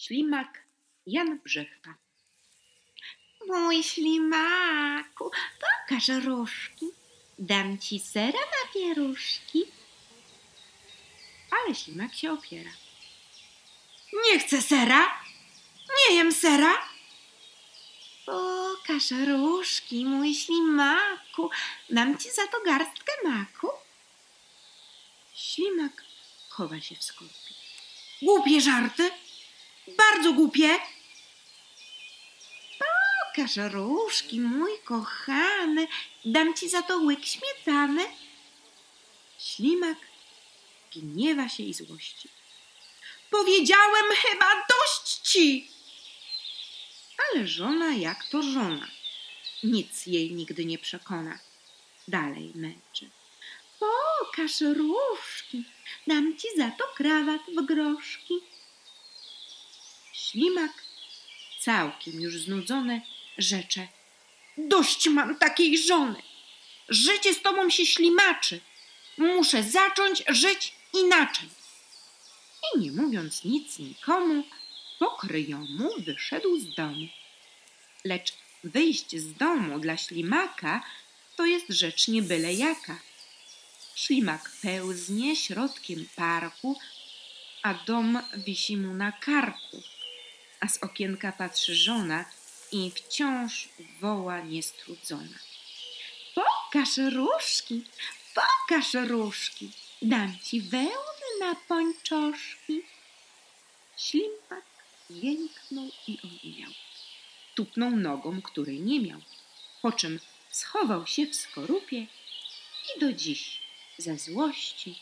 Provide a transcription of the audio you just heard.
Ślimak Jan Brzechwa. Mój ślimaku, pokaż różki. Dam ci sera na pieruszki. Ale ślimak się opiera. Nie chcę sera. Nie jem sera. Pokaż różki, mój ślimaku. Dam ci za to garstkę maku. Ślimak chowa się w skorupie. Głupie żarty. Bardzo głupie. Pokaż różki, mój kochany. Dam ci za to łyk śmietany. Ślimak gniewa się i złości. Powiedziałem chyba dość ci. Ale żona jak to żona. Nic jej nigdy nie przekona. Dalej męczy. Pokaż różki, dam ci za to krawat w groszki. Ślimak, całkiem już znudzony, rzecze. Dość mam takiej żony. Życie z tobą się ślimaczy. Muszę zacząć żyć inaczej. I nie mówiąc nic nikomu, po kryjomu wyszedł z domu. Lecz wyjść z domu dla ślimaka to jest rzecz nie byle jaka. Ślimak pełznie środkiem parku, a dom wisi mu na karku, a z okienka patrzy żona i wciąż woła niestrudzona. Pokaż różki, pokaż różki, dam ci wełny na pończoszki. Ślimak jęknął i oniemiał. Tupnął nogą, której nie miał, po czym schował się w skorupie i do dziś ze złości